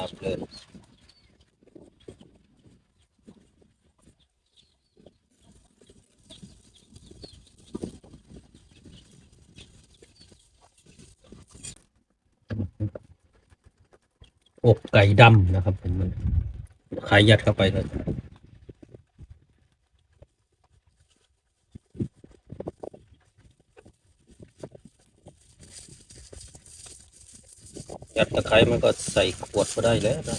อาเพลินอกไก่ดำนะครับเป็นมขายยัดเข้าไปเลย ยัดตะไคร้มันก็ใส่ขวดก็ได้แล้วนะ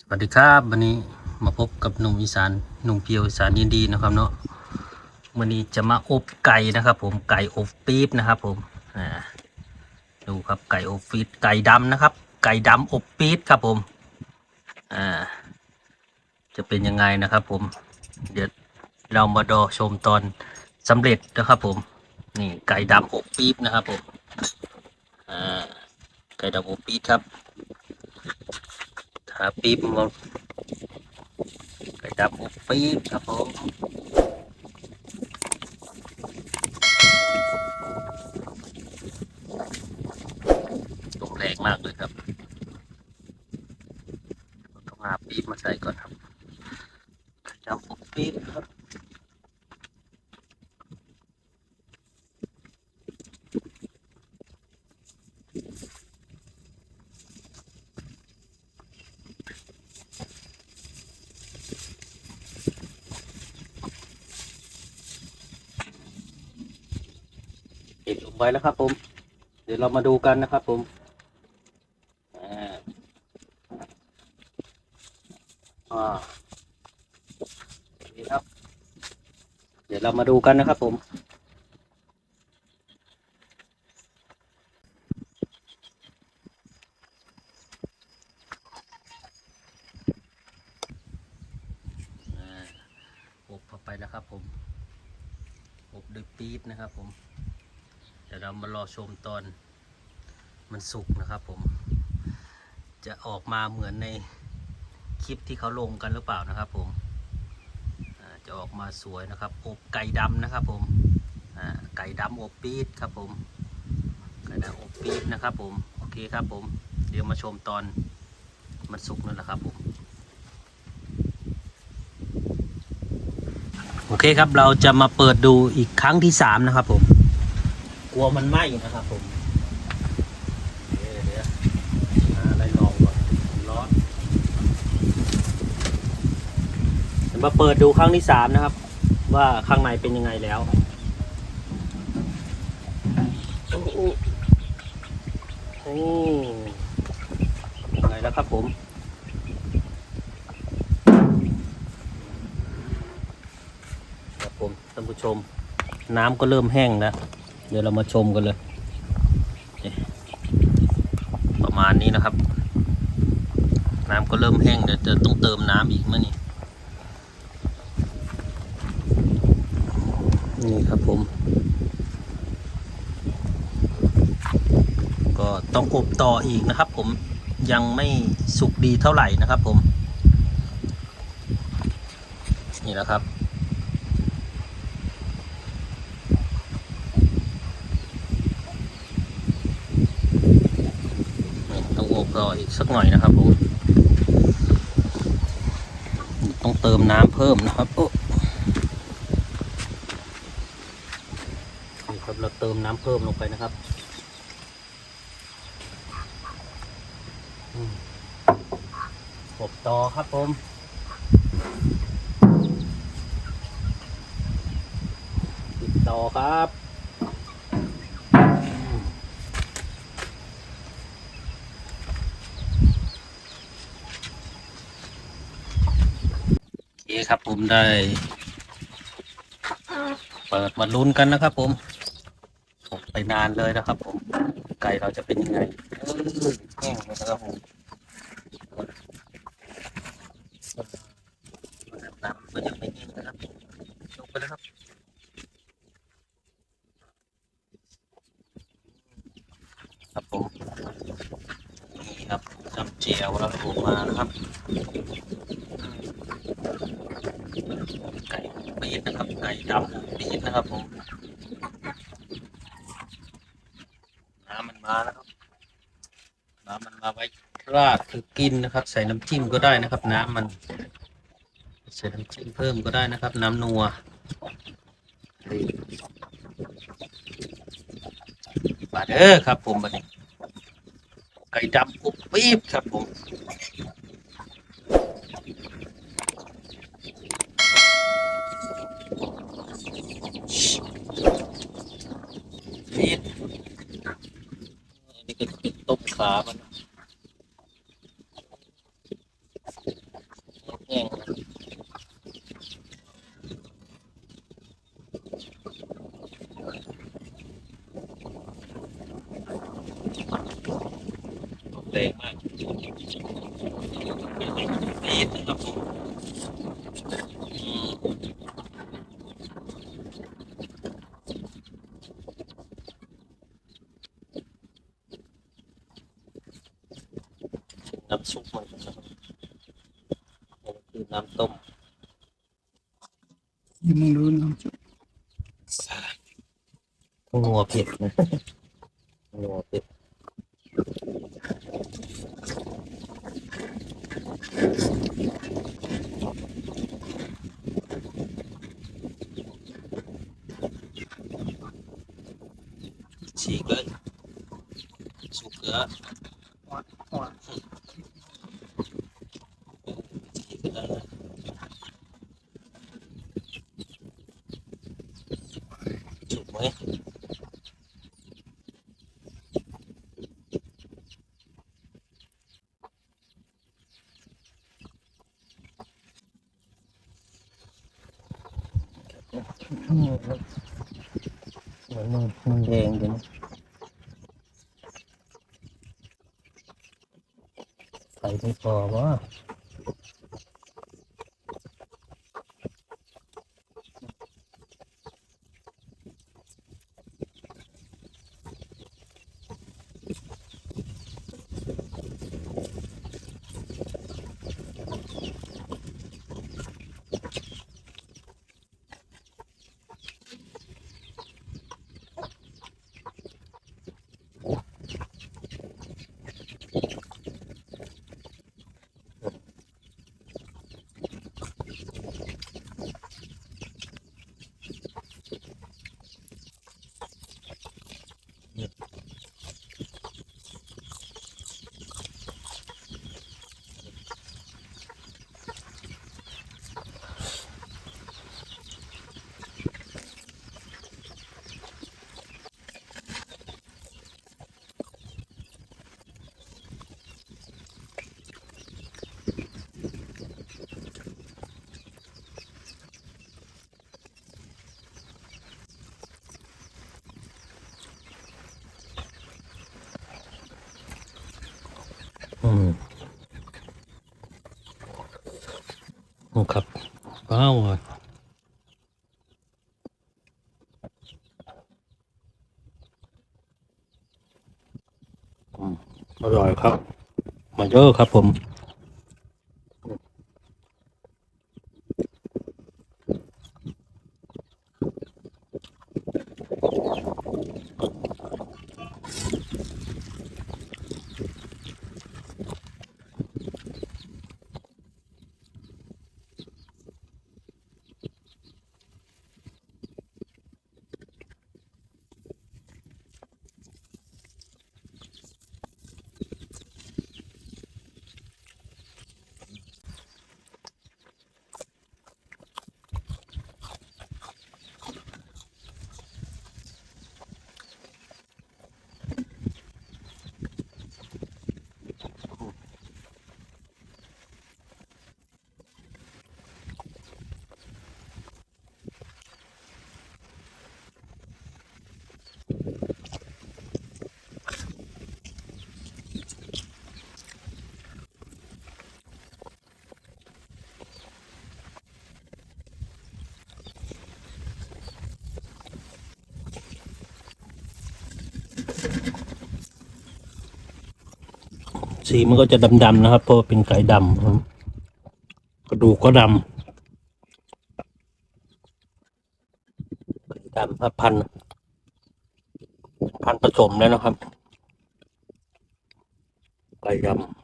สวัสดีครับวันนี้มาพบกับหนุ่มอีสานหนุ่มเพียวอีสานยินดีนะครับเนาะ วันนี้จะมาอบไก่นะครับ ผมไก่อบปี๊บนะครับ ผมดูครับไก่อบฟีดไก่ดำนะครับ ไก่ดำอบปี๊บครับผมจะเป็นยังไงนะครับ ผม เดี๋ยวเรามาดอชมตอนสำเร็จนะครับ ผม นี่ไก่ดำอบปี๊บนะครับ ผมไก่ดำอบปี๊บครับทาปี๊บมาไก่ดำอบปี๊บครับผม ลมแรงมากเลยครับ ต้องหาปี๊บมาใส่ก่อนครับจำปุ๊บปี๊บครับปิดลงไว้แล้วครับผม เดี๋ยวเรามาดูกันนะครับผมอ่า อ่านี่ครับ เดี๋ยวเรามาดูกันนะครับ ผมอบเข้าไปแล้วครับ ผมอบด้วยปี๊บนะครับ ผม เดี๋ยวเรามารอชมตอนมันสุกนะครับ ผม จะออกมาเหมือนใน คลิปที่เขาลงกันหรือเปล่านะครับ ผมจะออกมาสวยนะครับอบไก่ดำนะครับ ผมไก่ดำอบปี๊ดครับ ผมไก่ดำอบปี๊ดนะครับ ผมโอเคครับ ผมเดี๋ยวมาชมตอนมันสุกนั่นแหละครับผมโอเคครับเราจะมาเปิดดูอีกครั้งที่สามนะครับ ผม กลัวมันไหม้นะครับ ผม เดี๋ยวเดี๋ยวหาอะไรลองก่อนร้อนเดี๋ยว มาเปิดดูครั้งที่สามนะครับ ว่าข้างในเป็นยังไงแล้วโอ้โหยังไงแล้วครับผม ครับผมท่านผู้ชม น้ำก็เริ่มแห้งแล้วเดี๋ยวเรามาชมกันเลย ประมาณนี้นะครับ น้ำก็เริ่มแห้งเดี๋ยวจะต้องเติมน้ำอีกมั้ยนี่นี่ครับ ผม ก็ต้องอบต่ออีกนะครับ ผมยังไม่สุกดีเท่าไหร่นะครับ ผม นี่แหละครับ ต้องอบรออีกสักหน่อยนะครับผมต้องเติมน้ำเพิ่มนะครับโอ้ ครับเราเติมน้ำเพิ่มลงไปนะครับอืมอบต่อครับผมปิดต่อครับครับผมได้ เปิดมาลุ้นกันนะครับผม นานเลยนะครับ ผม ไก่เราจะเป็นยังไงแห้งเลยนะครันก็ยังไม่งนะครับยกครับผมนี่ครับจำเจียวเราถูกมานะครับไก่ปนะครับไก่ดำปีดนะครับผม มันมาแล้วครับน้ำมันมาไว้ราดคือกินนะครับ ใส่น้ำจิ้มก็ได้นะครับ น้ำมัน ใส่น้ำจิ้มเพิ่มก็ได้นะครับ น้ำนัวมาเด้อครับ ผมบัดนี้ไก่ดำอบปี๊บครับผมปี๊ดอันนี้ก็เป็นต้มขามันแห้งๆ แรงมากปีดนะครับผมอืม น้ำซุปมันนะครับนี่คือน้ำต้มยังมึงรู้น้ำจุนัวเผ็ดนะนัวเผ็ดฉีกเลยสุกแล้ว หัว ฉีกก็ได้นะสุกไหม เหมือนมันมันแดงอยู่นะไฟ Yeah. โอ้ครับว้าวอะอืมอร่อยครับ มาเยอะครับผม สีมันก็จะดำๆนะครับ เพราะเป็นไก่ดำครับกระดูกก็ดำไก่ดำครับพัน พันผสมแล้วนะครับ ไก่ดำ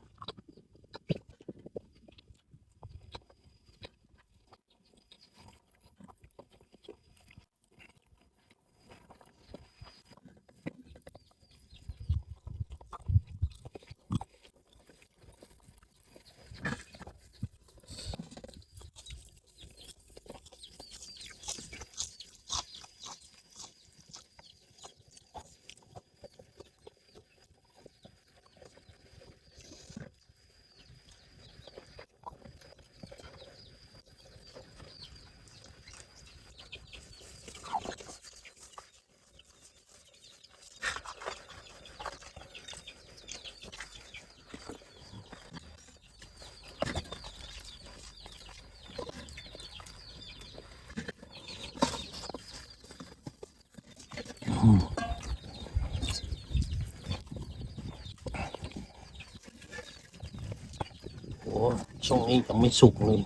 โอ้ช่วงนี้ยังไม่สุกเลย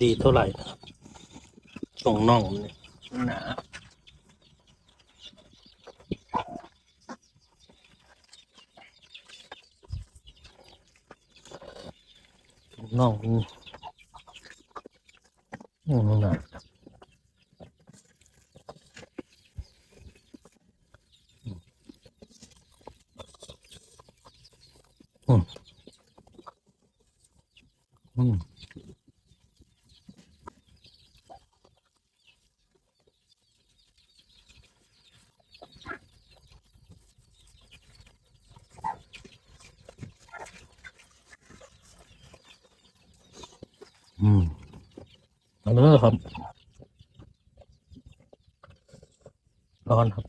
ดีเท่าไหร่นะครับช่วงน่องมันเนี่ยหนาน่องมันอืมหนาอืม อืมอืมเอาเลยครับร้อนครับ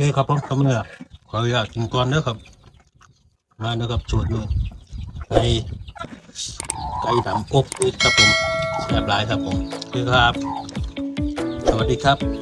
เคครับผมทำเนี่ยขออนุญาตกินก่อนนี้ครับ มานะครับสูตรนี้ไก่ไก่ดำอบครับผมแซ่บหลายครับผมคือครับ สวัสดีครับ